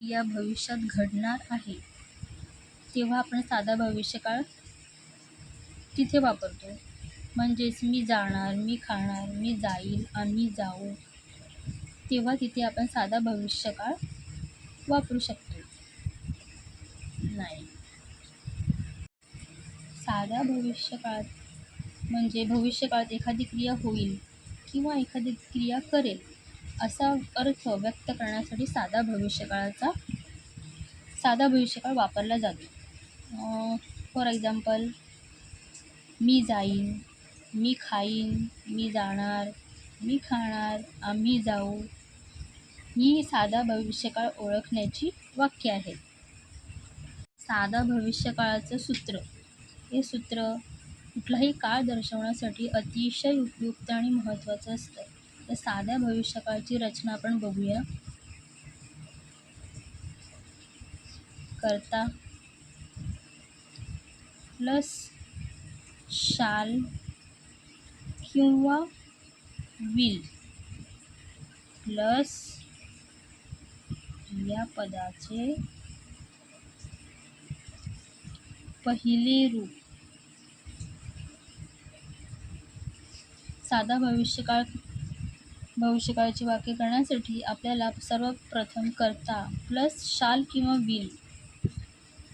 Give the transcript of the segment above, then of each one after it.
या भविष्यात घडणार आहे. तेव्हा आपण साधा भविष्यकाळ तिथे वापरतो. म्हणजेच मी जाणार मी खाणार मी जाईल आम्ही जाऊ. तेव्हा तिथे आपण साधा भविष्यकाळ वापरू शकतो. नाही. साध्या भविष्यकाळात म्हणजे भविष्यकाळात एखादी क्रिया होईल किंवा एखादी क्रिया करेल. असा अर्थ व्यक्त करण्यासाठी साधा भविष्यकाळाचा साधा भविष्यकाळ वापरला जातो. फॉर एक्झाम्पल मी जाईन मी खाईन मी जाणार मी खाणार आम्ही जाऊ ही साधा भविष्यकाळ ओळखण्याची वाक्य आहेत साधा भविष्यकाळाचं सूत्र. हे सूत्र कुठलाही काळ दर्शवण्यासाठी अतिशय उपयुक्त आणि महत्त्वाचं असतं. तर साध्या भविष्यकाळची रचना आपण बघूया. करता प्लस शाल किंवा विल. प्लस या पदाचे पहिले रूप. साधा भविष्यकाळ भविष्यकाळाची वाक्य करण्यासाठी आपल्याला सर्वप्रथम करता प्लस शाल किंवा विल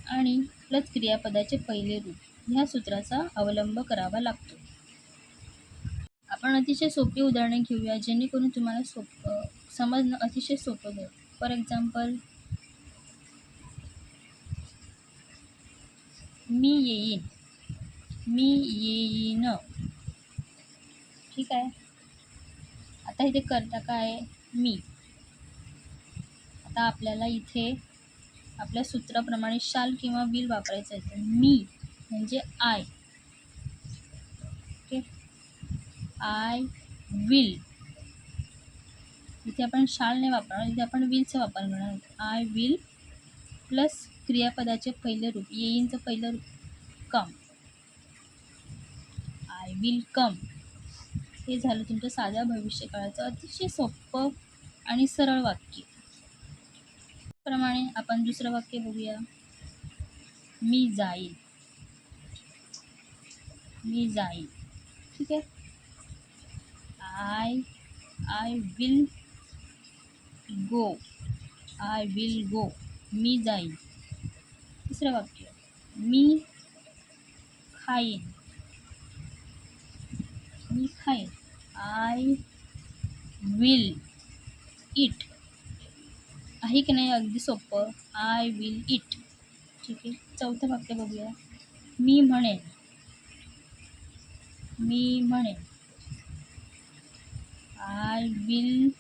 आणि प्लस क्रियापदाचे पहिले रूप ह्या सूत्राचा अवलंब करावा लागतो. आपण अतिशय सोपी उदाहरणे घेऊया जेणेकरून तुम्हाला सोप समजणं अतिशय सोपं जाईल फॉर एक्झाम्पल मी येईन. मी येईन. ठीक आहे? आता इथे करता काय? मी. आता आपल्याला इथे आपल्या सूत्राप्रमाणे शाल किंवा विल वापरायचं आहे. मी म्हणजे आय ओके आय विल इथे आपण शाल नाही वापरणार इथे आपण विलचा वापर करणार आहोत. आय विल प्लस क्रियापदाचे पहिले रूप येईनचं पहिलं रूप कम आय विल कम हे झालं तुमच्या साध्या भविष्यकाळाचं अतिशय सोपं आणि सरळ वाक्य. प्रमाणे आपण दुसरं वाक्य बघूया. मी जाईल मी जाईल ठीक आहे? I I will go I will go मी जाईन. तिसरं वाक्य. मी खाईन. मी खाईन आय विल इट आहे की नाही? अगदी सोपं. आय विल इट ठीक आहे. चौथं वाक्य बघूया. मी म्हणेन. मी म्हणेन. I will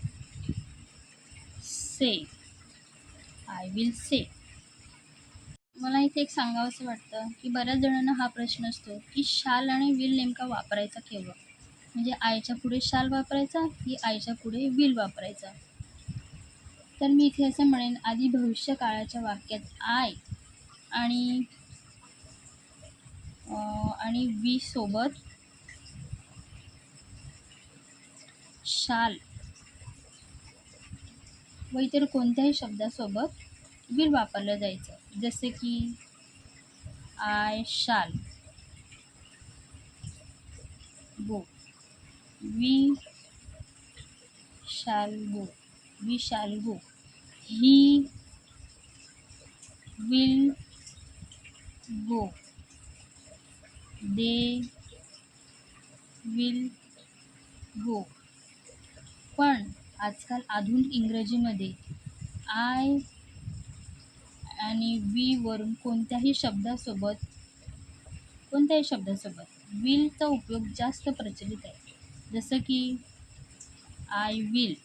say I will say मला इथे एक सांगावंसं वाटतं की बऱ्याच जणांना हा प्रश्न असतो की शाल आणि विल नेमका वापरायचा केव्हा? म्हणजे आयच्या पुढे शाल वापरायचा की आयच्या पुढे विल वापरायचा? तर मी इथे असं म्हणेन आधी भविष्य काळाच्या वाक्यात आय आणि आणि वी सोबत शाल व इतर कोणत्याही शब्दासोबत विल वापरलं जायचं. जसे की आय शाल. Go we shall go we shall go he will go they will go पण आजकाल आधुनिक इंग्रजीमध्ये आय आणि वी वरून कोणत्याही शब्दासोबत कोणत्याही शब्दासोबत विलचा उपयोग जास्त प्रचलित आहे. जसं की I will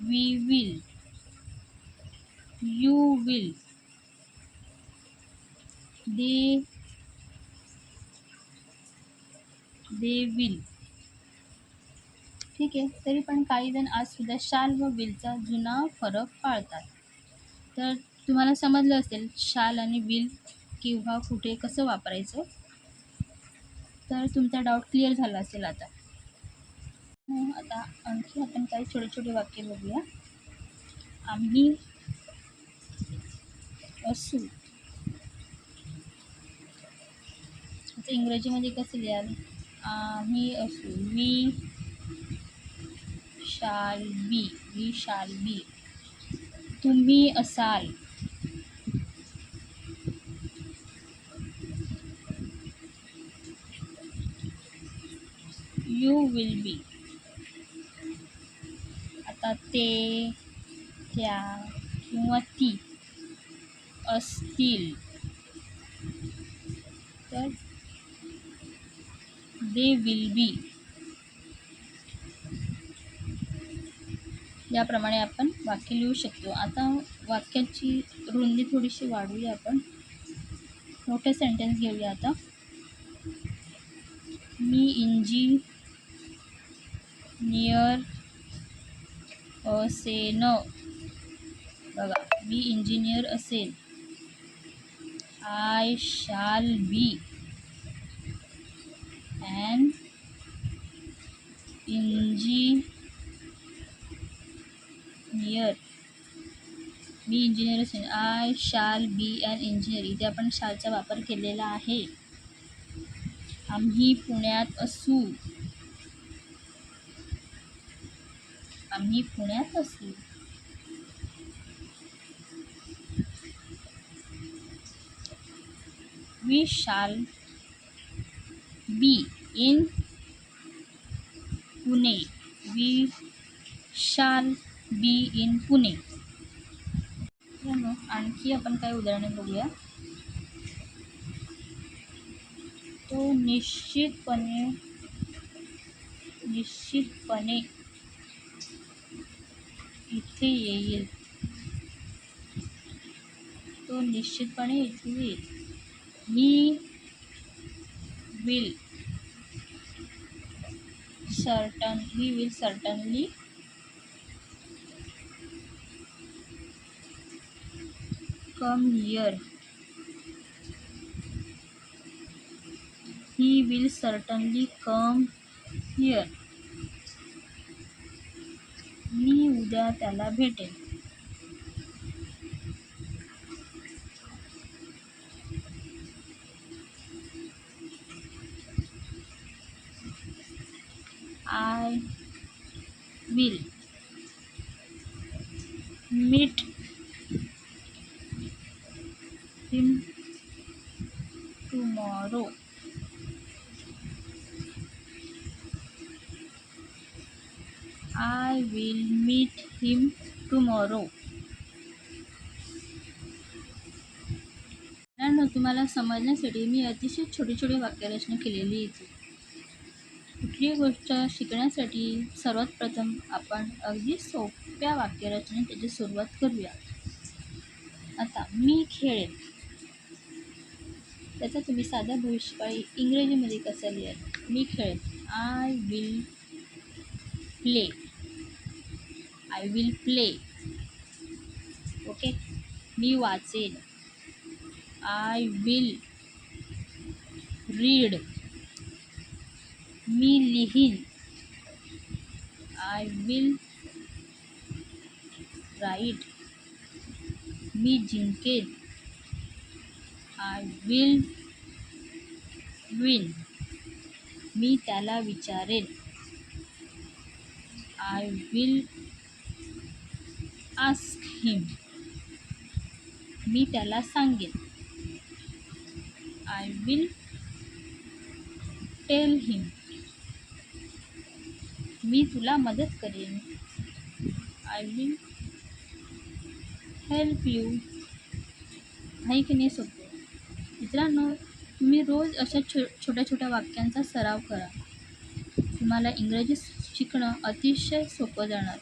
we will you will they they will ठीक आहे तरी पण काही जण आजसुद्धा शाल व विलचा जुना फरक पाळतात. तर तुम्हाला समजलं असेल शाल आणि विल किंवा कुठे कसं वापरायचं? तर तुमचा डाऊट क्लिअर झाला असेल आता. हो, आता आणखी आपण काही छोटे छोटे वाक्य बघूया. आम्ही असू. आता इंग्रजीमध्ये कसं लिहाल? आम्ही असू. We shall be. We shall be. तुम्ही असाल. यू विल बी आता ते त्या किंवा ती असतील. तर दे विल बी याप्रमाणे आपण वाक्य लिहू शकतो. आता वाक्याची रुंदी थोडीशी वाढवूया आपण. मोठे सेंटेन्स घेऊया आता. मी इंजी नियर असेन. बघा मी इंजिनियर असेल I shall be and engineer me engineer असेल I shall be and engineer इथे आपण शालचा वापर केलेला आहे. आम्ही पुण्यात असू. आम्ही पुण्यात असू we shall be in Pune we shall be in Pune मित्रांनो, आणखी आपण काय उदाहरणे बघूया. तो निश्चितपणे निश्चितपणे इथे येईल. तो निश्चितपणे इथे येईल. He will certain he will certainly come here he will certainly come here. मी उद्या त्याला भेटेन. I will meet him tomorrow I will meet him tomorrow तुम्हाला समजण्यासाठी मी अतिशय छोटी छोटी वाक्यरचना केलेली होती कुठलीही गोष्ट शिकण्यासाठी सर्वात प्रथम आपण अगदी सोप्या वाक्यरचने त्याची सुरुवात करूया. आता मी खेळेन. त्याचा तुम्ही साधा भविष्यकाळी इंग्रजीमध्ये कसं लिहाल? मी खेळेन. I will play I will play okay मी वाचेन. आय विल रीड मी लिहीन. आय विल राईट मी जिंकेन. आय विल विन मी त्याला विचारेन. आय विल आस्क हिम मी त्याला सांगेन. आय विल टेल हिम मी तुला मदत करेन. आय विल हेल्प यू आहे की नाही सोपं? मित्रांनो तुम्ही रोज अशा छो छोट्या छोट्या वाक्यांचा सराव करा. तुम्हाला इंग्रजी शिकणं अतिशय सोपं जाणार.